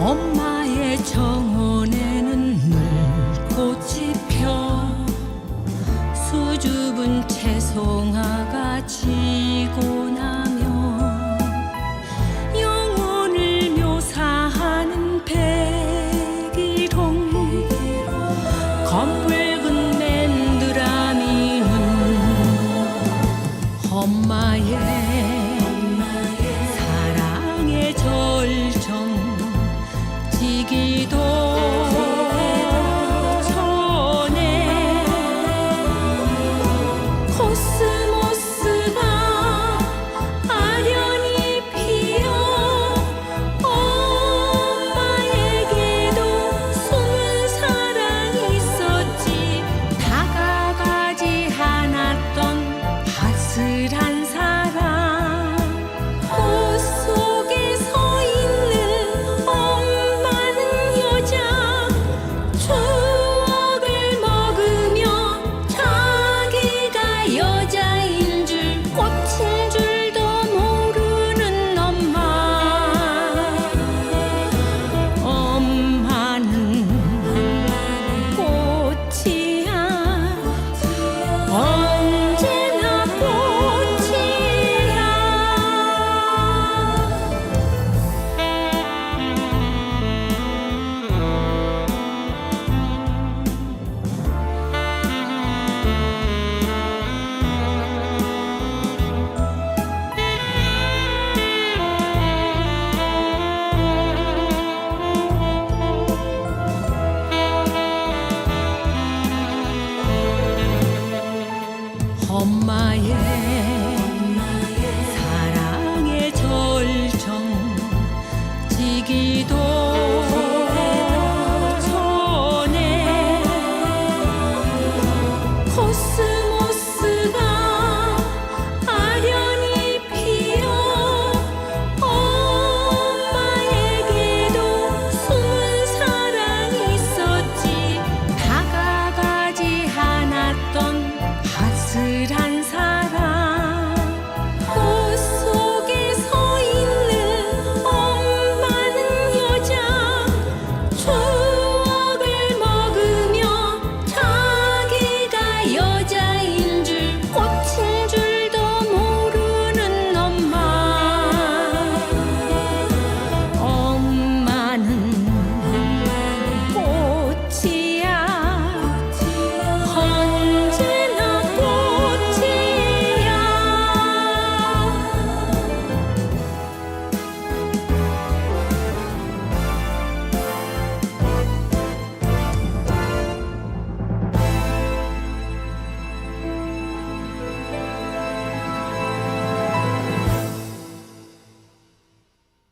엄마의 정원에는 늘 꽃이 펴. 수줍은 채송화가 지고 나면 영혼을 묘사하는 백일홍. 건물 my head.